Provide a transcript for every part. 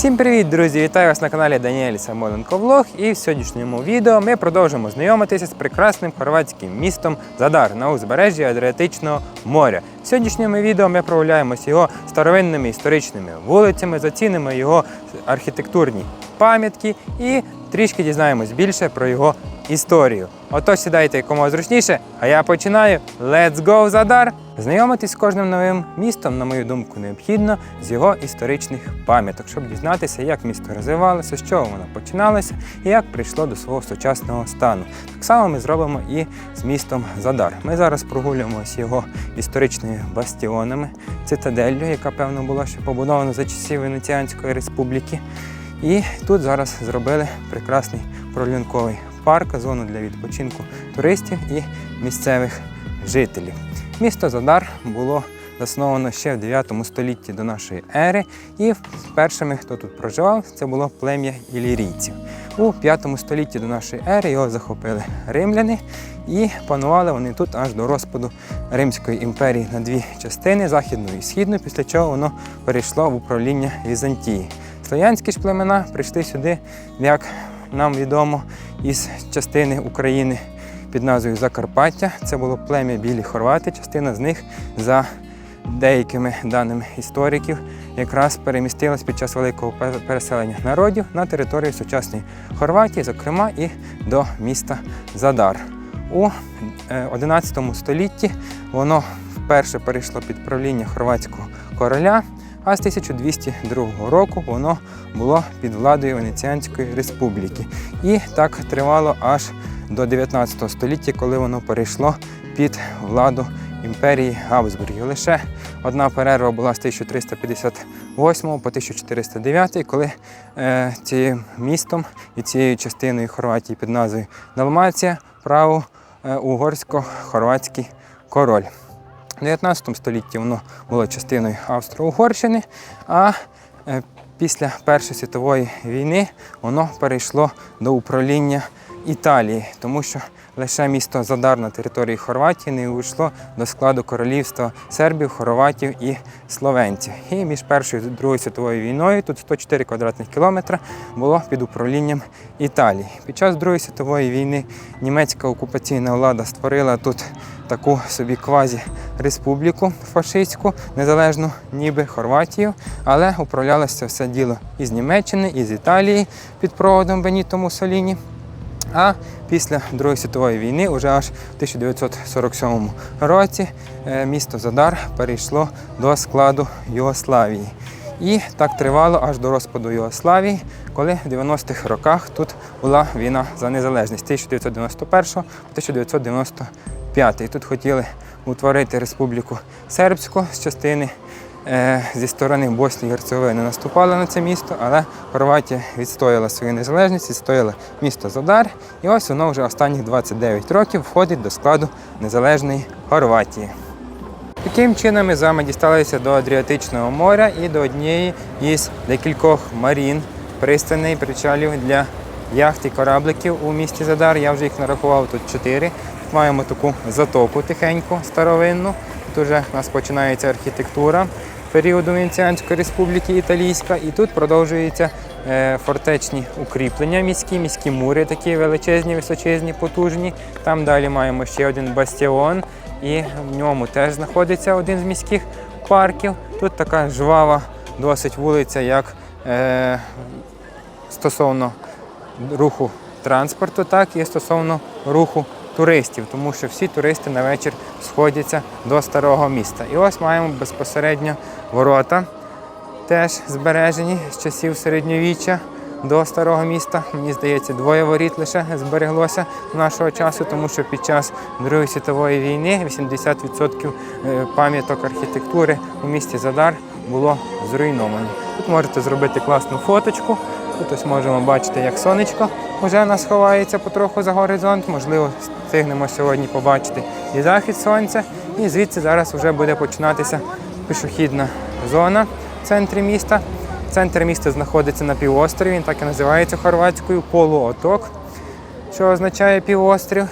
Всім привіт, друзі! Вітаю вас на каналі Даніель Самоленко Влог. І в сьогоднішньому відео ми продовжимо знайомитися з прекрасним хорватським містом Задар на узбережжі Адріатичного моря. В сьогоднішньому відео ми прогуляємося його старовинними історичними вулицями, зацінимо його архітектурні пам'ятки і трішки дізнаємось більше про його історію. Отож сідайте кому зручніше, а я починаю. Let's go, Задар! Знайомитись з кожним новим містом, на мою думку, необхідно з його історичних пам'яток, щоб дізнатися, як місто розвивалося, з чого воно починалося і як прийшло до свого сучасного стану. Так само ми зробимо і з містом Задар. Ми зараз прогулюємося його історичними бастіонами, цитаделлю, яка певно була ще побудована за часів Венеціанської республіки. І тут зараз зробили прекрасний пролінковий парк, зону для відпочинку туристів і місцевих жителів. Місто Задар було засновано ще в 9 столітті до нашої ери, і першими, хто тут проживав, це було плем'я ілірійців. У 5 столітті до нашої ери його захопили римляни, і панували вони тут аж до розпаду Римської імперії на дві частини західну і східну, після чого воно перейшло в управління Візантії. Слов'янські ж племена прийшли сюди, як нам відомо, із частини України під назвою Закарпаття. Це було плем'я білі хорвати. Частина з них за деякими даними істориків якраз перемістилась під час великого переселення народів на територію сучасної Хорватії, зокрема і до міста Задар. У е, 11 столітті воно вперше перейшло під правління хорватського короля, а з 1202 року воно було під владою Венеціанської республіки. І так тривало аж до 19 століття, коли воно перейшло під владу імперії Габсбургів. Лише одна перерва була з 1358 по 1409, коли е, цим містом і цією частиною Хорватії під назвою Далмація правив е, угорсько-хорватський король. У 19 столітті воно було частиною Австро-Угорщини, а е, після Першої світової війни воно перейшло до управління Італії, тому що лише місто Задар на території Хорватії не увійшло до складу королівства сербів, хорватів і словенців. І між Першою і Другою світовою війною тут 104 квадратних кілометра було під управлінням Італії. Під час Другої світової війни німецька окупаційна влада створила тут таку собі квазі республіку фашистську, незалежну ніби Хорватію, але управлялося все діло із Німеччини, із Італії під проводом Беніто Муссоліні. А після Другої світової війни, уже аж в 1947 році, е, місто Задар перейшло до складу Югославії. І так тривало аж до розпаду Йогославії, коли в 90-х роках тут була війна за незалежність 1991-1992. V. Тут хотіли утворити Республіку Сербську з частини е, зі сторони Боснії і Герцеговини наступали на це місто, але Хорватія відстояла свою незалежність, відстояла місто Задар. І ось воно вже останні 29 років входить до складу незалежної Хорватії. Таким чином ми з вами дісталися до Адріатичного моря і до однієї із декількох марін, пристаней, причалів для яхт і корабликів у місті Задар. Я вже їх нарахував тут чотири. Маємо таку затоку тихеньку, старовинну. Тут вже у нас починається архітектура періоду Венеціанської республіки Італійська. І тут продовжуються е, фортечні укріплення міські, міські мури такі величезні, височезні, потужні. Там далі маємо ще один бастіон, і в ньому теж знаходиться один з міських парків. Тут така жвава досить вулиця, як е, стосовно руху транспорту, так і стосовно руху туристів, тому що всі туристи на вечір сходяться до старого міста. І ось маємо безпосередньо ворота, теж збережені з часів середньовіччя до старого міста. Мені здається, двоє воріт лише збереглося нашого часу, тому що під час Другої світової війни 80% е, пам'яток архітектури у місті Задар було зруйновано. Тут можете зробити класну фоточку. Тут ось можемо бачити, як сонечко вже нас ховається потроху за горизонт. Можливо, встигнемо сьогодні побачити і захід сонця. І звідси зараз вже буде починатися пішохідна зона в центрі міста. Центр міста знаходиться на півострові, він так і називається хорватською полуоток, що означає півострів.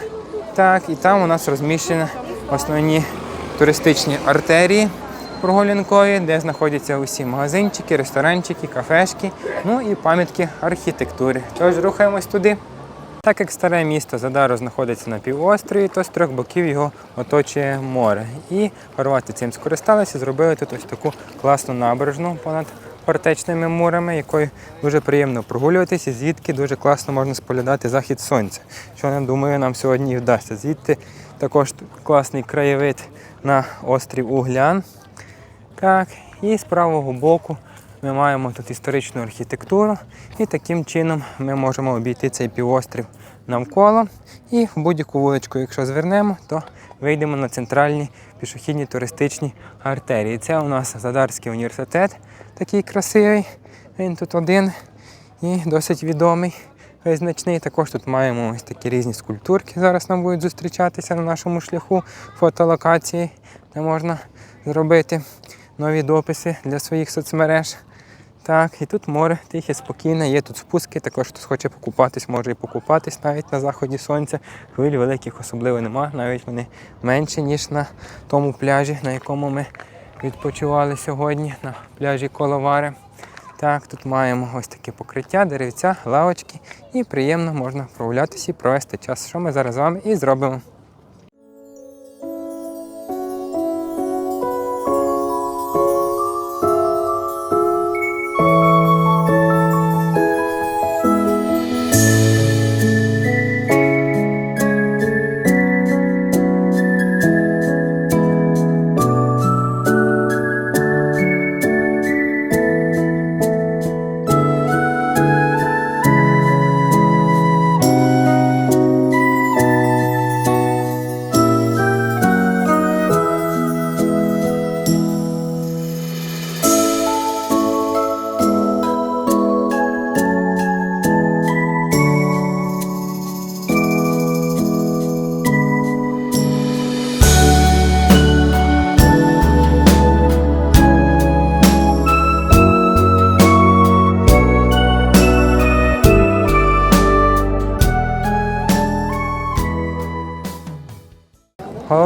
Так, і там у нас розміщені основні туристичні артерії прогулянкові, де знаходяться усі магазинчики, ресторанчики, кафешки, ну і пам'ятки архітектури. Тож рухаємось туди. Так як старе місто Задаро знаходиться на півострові, то з трьох боків його оточує море. І хорвати цим скористалися, зробили тут ось таку класну набережну понад фортечними мурами, якою дуже приємно прогулюватися, звідки дуже класно можна споглядати захід сонця. Що я думаю, нам сьогодні і вдасться. Звідти також класний краєвид на острів Углян. Так, і з правого боку ми маємо тут історичну архітектуру, і таким чином ми можемо обійти цей півострів навколо. І в будь-яку вуличку, якщо звернемо, то вийдемо на центральні пішохідні туристичні артерії. Це у нас Задарський університет, такий красивий. Він тут один і досить відомий. Визначний. Також тут маємо ось такі різні скульптурки. Зараз нам будуть зустрічатися на нашому шляху фотолокації, де можна зробити нові дописи для своїх соцмереж. Так, і тут море тихе, спокійне, є тут спуски, також хтось хоче покупатись, може і покупатись навіть на заході сонця. Хвиль великих особливо нема, навіть вони менші, ніж на тому пляжі, на якому ми відпочивали сьогодні, на пляжі Коловари. Так, тут маємо ось таке покриття, деревця, лавочки, і приємно можна прогулятися і провести час, що ми зараз з вами і зробимо.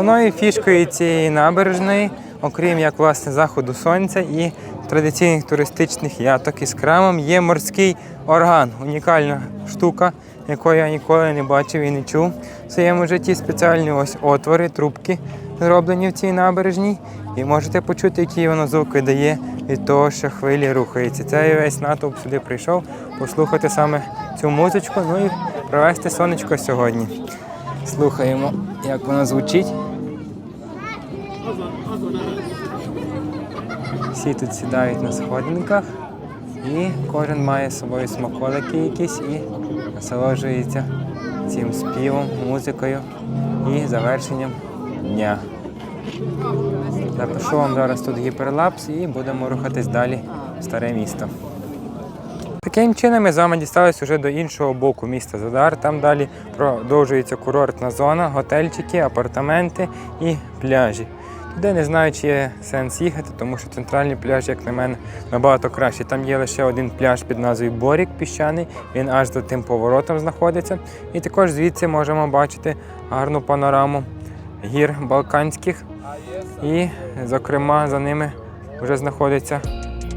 Головною фішкою цієї набережної, окрім як власне заходу сонця і традиційних туристичних яток із крамом, є морський орган. Унікальна штука, якої я ніколи не бачив і не чув в своєму житті. Спеціальні ось отвори, трубки зроблені в цій набережній. І можете почути, які воно звуки дає від того, що хвилі рухаються. Цей весь натовп сюди прийшов послухати саме цю музичку, ну і провести сонечко сьогодні. Слухаємо, як воно звучить. Всі тут сідають на сходинках і кожен має з собою смаколики якісь і насолоджується цим співом, музикою і завершенням дня. Запишу вам зараз тут гіперлапс і будемо рухатись далі в старе місто. Таким чином ми з вами дісталися вже до іншого боку міста Задар. Там далі продовжується курортна зона, готельчики, апартаменти і пляжі. Туди не знаю, чи є сенс їхати, тому що центральний пляж, як на мене, набагато кращий. Там є лише один пляж під назвою Борік піщаний, він аж за тим поворотом знаходиться. І також звідси можемо бачити гарну панораму гір Балканських. І, зокрема, за ними вже знаходиться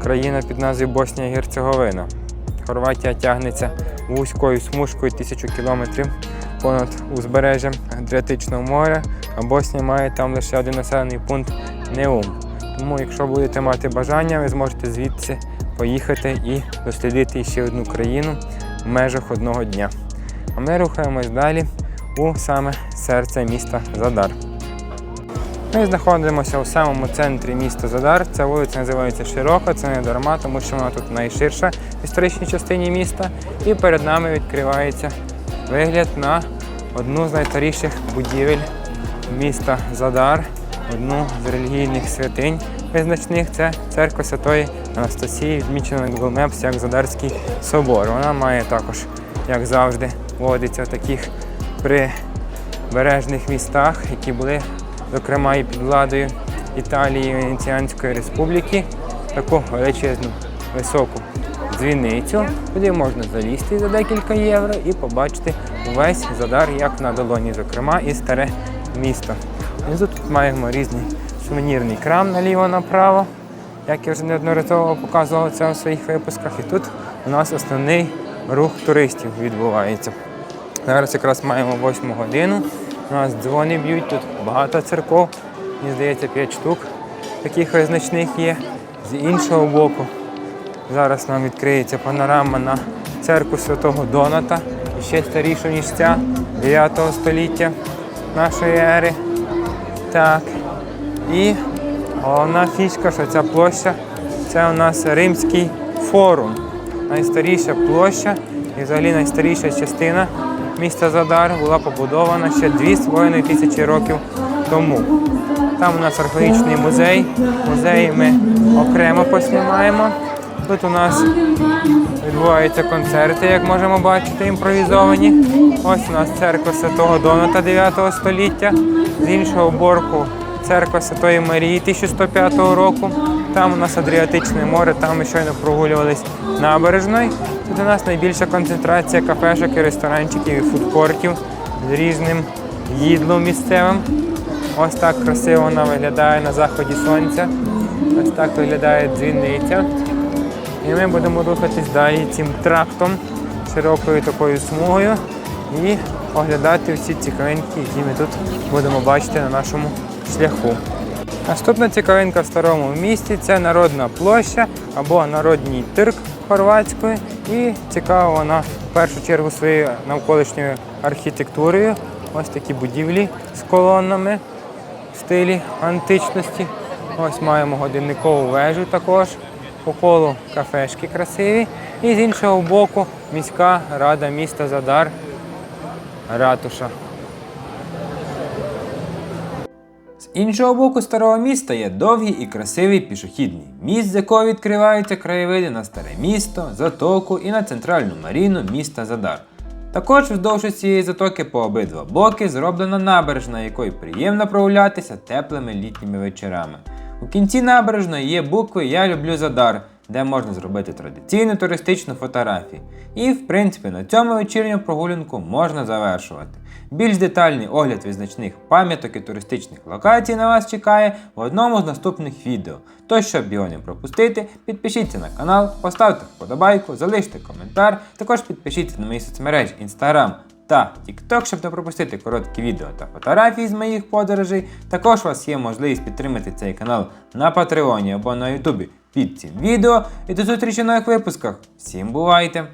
країна під назвою Боснія і Герцеговина. Хорватія тягнеться вузькою смужкою тисячу кілометрів понад узбережжям Адріатичного моря, а Боснія має там лише один населений пункт Неум. Тому, якщо будете мати бажання, ви зможете звідси поїхати і дослідити ще одну країну в межах одного дня. А ми рухаємось далі у саме серце міста Задар. Ми знаходимося у самому центрі міста Задар. Ця вулиця називається Широка, це не дарма, тому що вона тут найширша в історичній частині міста. І перед нами відкривається вигляд на одну з найстаріших будівель міста Задар, одну з релігійних святинь визначних. Це церква Святої Анастасії, відмічена на як Задарський собор. Вона має також, як завжди, водиться в таких прибережних містах, які були зокрема і під владою Італії Венеціанської республіки, таку величезну високу дзвіницю, куди можна залізти за декілька євро і побачити увесь задар, як на долоні, зокрема, і старе місто. Внизу тут маємо різні сувенірний крам наліво-направо. Як я вже неодноразово показував це у своїх випусках. І тут у нас основний рух туристів відбувається. Зараз якраз маємо 8 годину. У нас дзвони б'ють, тут багато церков. Мені здається, 5 штук таких визначних є. З іншого боку, зараз нам відкриється панорама на церкву святого Доната, ще старішу, ніж ця, 9 століття нашої ери. Так. І головна фішка, що ця площа це у нас Римський форум. Найстаріша площа і взагалі найстаріша частина міста Задар була побудована ще 2,5 тисячі років тому. Там у нас археологічний музей. Музей ми окремо поснімаємо. Тут у нас відбуваються концерти, як можемо бачити, імпровізовані. Ось у нас церква Святого Доната 9 століття. З іншого борку церква Святої Марії 1105 року. Там у нас Адріатичне море, там ми щойно прогулювались набережною. Тут у нас найбільша концентрація кафешок і ресторанчиків і фудкортів з різним їдлом місцевим. Ось так красиво вона виглядає на заході сонця. Ось так виглядає дзвіниця. І ми будемо рухатись далі цим трактом, широкою такою смугою і оглядати всі цікавинки, які ми тут будемо бачити на нашому шляху. Наступна цікавинка в старому місті це народна площа або народній тирк хорватською. І цікава вона в першу чергу своєю навколишньою архітектурою. Ось такі будівлі з колонами в стилі античності. Ось маємо годинникову вежу також. По колу кафешки красиві. І з іншого боку міська рада міста Задар ратуша. З іншого боку старого міста є довгий і красивий пішохідний міст, з якого відкриваються краєвиди на старе місто, затоку і на центральну маріну міста Задар. Також вздовж цієї затоки по обидва боки зроблена набережна, якою приємно прогулятися теплими літніми вечорами. У кінці набережної є букви Я люблю Задар, де можна зробити традиційну туристичну фотографію. І, в принципі, на цьому вечірню прогулянку можна завершувати. Більш детальний огляд визначних пам'яток і туристичних локацій на вас чекає в одному з наступних відео. Тож, щоб його не пропустити, підпишіться на канал, поставте вподобайку, залиште коментар, також підпишіться на мої соцмережі Instagram та TikTok, щоб не пропустити короткі відео та фотографії з моїх подорожей. Також у вас є можливість підтримати цей канал на Патреоні або на Ютубі під цим відео. І до зустрічі в нових випусках. Всім бувайте!